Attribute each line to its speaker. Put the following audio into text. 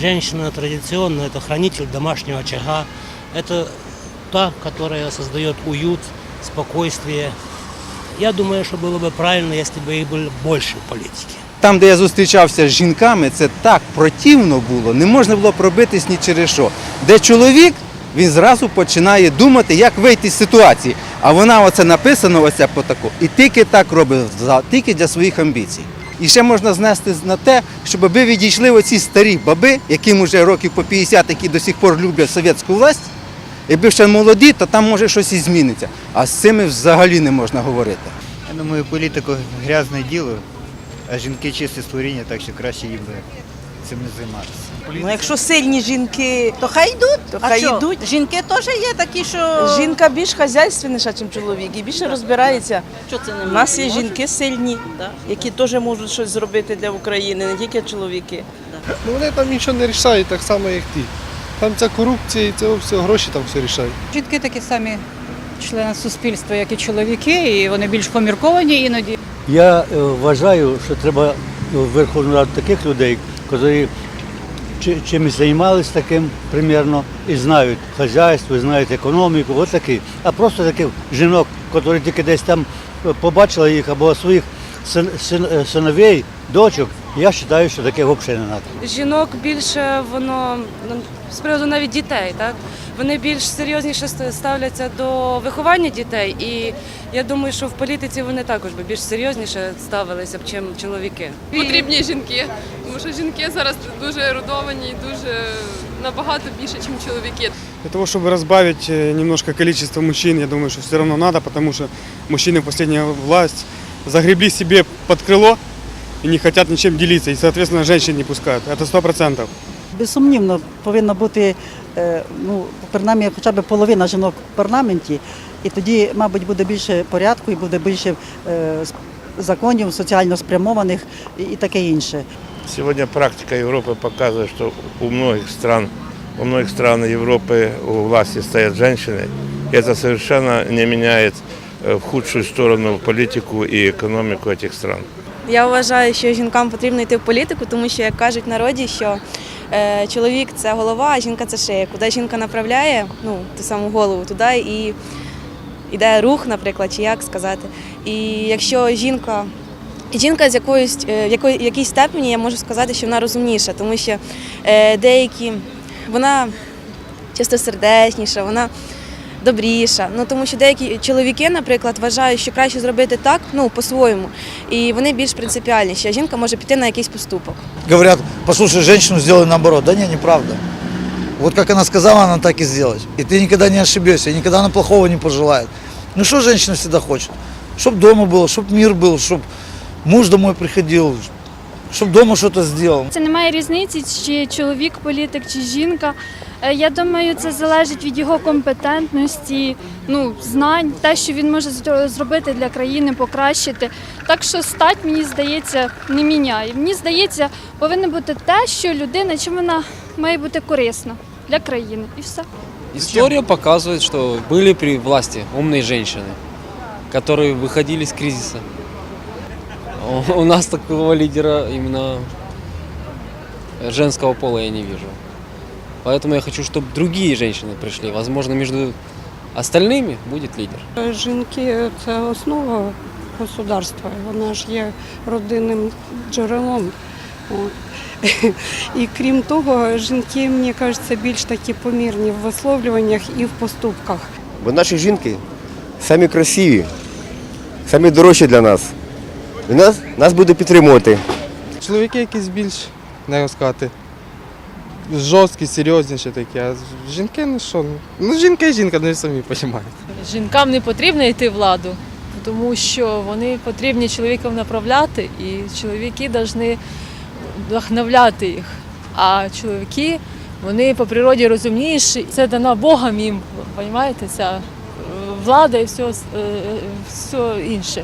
Speaker 1: Женщина традиционно это хранитель домашнего очага. Это та, которая создает уют, спокойствие. Я думаю, что было бы правильно, если бы их было больше в политике.
Speaker 2: Там, де я зустрічався з жінками, це так противно було, не можна було пробитись ні через що. Де чоловік, він зразу починає думати, як вийти з ситуації. А вона оце написано, оця по таку, і тільки так робить, за- тільки для своїх амбіцій. І ще можна знести на те, щоб аби відійшли оці старі баби, яким вже років по 50, які до сих пор люблять совєтську власть. Якби ще молоді, то там може щось і зміниться. А з цими взагалі не можна говорити.
Speaker 3: Я думаю, політику грязне діло, а жінки чисте створіння, так що краще їм би цим не займатися.
Speaker 4: Ну, якщо сильні жінки,
Speaker 5: То хай йдуть,
Speaker 4: то
Speaker 5: а
Speaker 4: хай
Speaker 5: що?
Speaker 4: йдуть.
Speaker 5: Жінки теж є такі, що
Speaker 4: Жінка більш хазяйственніша, ніж чоловік, і більше розбирається.
Speaker 5: що це не
Speaker 4: У нас є
Speaker 5: можуть?
Speaker 4: жінки сильні,
Speaker 5: Да.
Speaker 4: які теж можуть щось зробити для України, не тільки чоловіки.
Speaker 6: Ну вони там нічого не рішають, так само, як ті. Там ця корупція і це все, гроші там все рішають.
Speaker 7: Жінки такі самі члени суспільства, як і чоловіки, і вони більш помірковані іноді.
Speaker 8: Я е, вважаю, що треба в Верховну Раду таких людей, які чи- чимось займалися таким примірно і знають хазяйство, і знають економіку, отакі. А просто таких жінок, які тільки десь там побачили їх або своїх е, синовей, дочок, я вважаю, що таких взагалі не треба.
Speaker 9: жінок більше воно ну, з приводу навіть дітей, так вони більш серйозніше ст- ставляться до виховання дітей, і я думаю, що в політиці вони також би більш серйозніше ставилися б, чим чоловіки.
Speaker 10: потрібні жінки, тому що жінки зараз дуже ерудовані і дуже набагато більше, ніж чоловіки.
Speaker 6: Для того, чтобы разбавить э, немножко количество мужчин, я думаю, что все равно надо, потому что мужчины в последнюю власть загребли себе под крыло и не хотят ничем делиться, и, соответственно, женщин не пускают. Это сто процентов.
Speaker 11: Безсумнівно повинна бути е, ну, принаймні хоча б половина жінок в парламенті, і тоді, мабуть, буде більше порядку і буде більше е, с- законів соціально спрямованих і, і таке інше.
Speaker 12: Сегодня практика Европы показывает, что у многих стран, у многих стран Европы у власти стоят женщины. И это совершенно не меняет э, в худшую сторону политику и экономику этих стран.
Speaker 9: Я вважаю, що жінкам потрібно йти в політику, тому що як кажуть в народі, що е, чоловік це голова, а жінка це шия. Куди жінка направляє, ну ту саму голову, туди і йде рух, наприклад, чи як сказати. І якщо жінка жінка з е, в якої- якійсь степені я можу сказати, що вона розумніша, тому що е, деякі вона чистосердечніша, вона добріша. Ну тому що деякі чоловіки, наприклад, вважають, що краще зробити так, ну по-своєму, і вони більш принципіальніші. А жінка може піти на якийсь поступок.
Speaker 3: Говорят, послушай женщину, сделай наоборот. Да не, неправда. Вот как она сказала, она так и сделает. И ты никогда не ошибешься, и никогда она плохого не пожелает. Ну что женщина всегда хочет? Чтоб дома было, чтоб мир был, чтоб муж домой приходил, чтоб дома что-то сделал.
Speaker 9: Це немає різниці, чи чоловік політик, чи жінка. Е, Я думаю, це залежить від його компетентності, ну знань, те, що він може зро- зробити для країни, покращити. Так що стать, мені здається, не міняє. Мені здається, повинно бути те, що людина, чим вона має бути корисна для країни, і все.
Speaker 3: История
Speaker 8: показывает, что были при власти умные женщины, которые выходили из кризиса. У нас такого лидера именно женского пола я не вижу. Поэтому я хочу, чтобы другие женщины пришли. Возможно, между остальными будет лидер.
Speaker 7: Жінки це основа государства, вона ж є родинним джерелом. От. І крім того, жінки, мені кажеться, більш такі помірні в висловлюваннях і в поступках.
Speaker 3: Бо наші жінки самі красиві, самі дорожчі для нас. І нас, нас буде підтримувати.
Speaker 6: Чоловіки якісь більш, не сказати, жорсткі, серйозніші такі, а жінки, ну що, ну жінка і жінка, ну ви самі розумієте.
Speaker 7: Жінкам не потрібно йти владу, тому що вони потрібні чоловікам направляти, і чоловіки повинні вдохновляти їх. А чоловіки, вони по природі розумніші. Це дано Богом їм, розумієте, ця е, влада і все, е, все інше.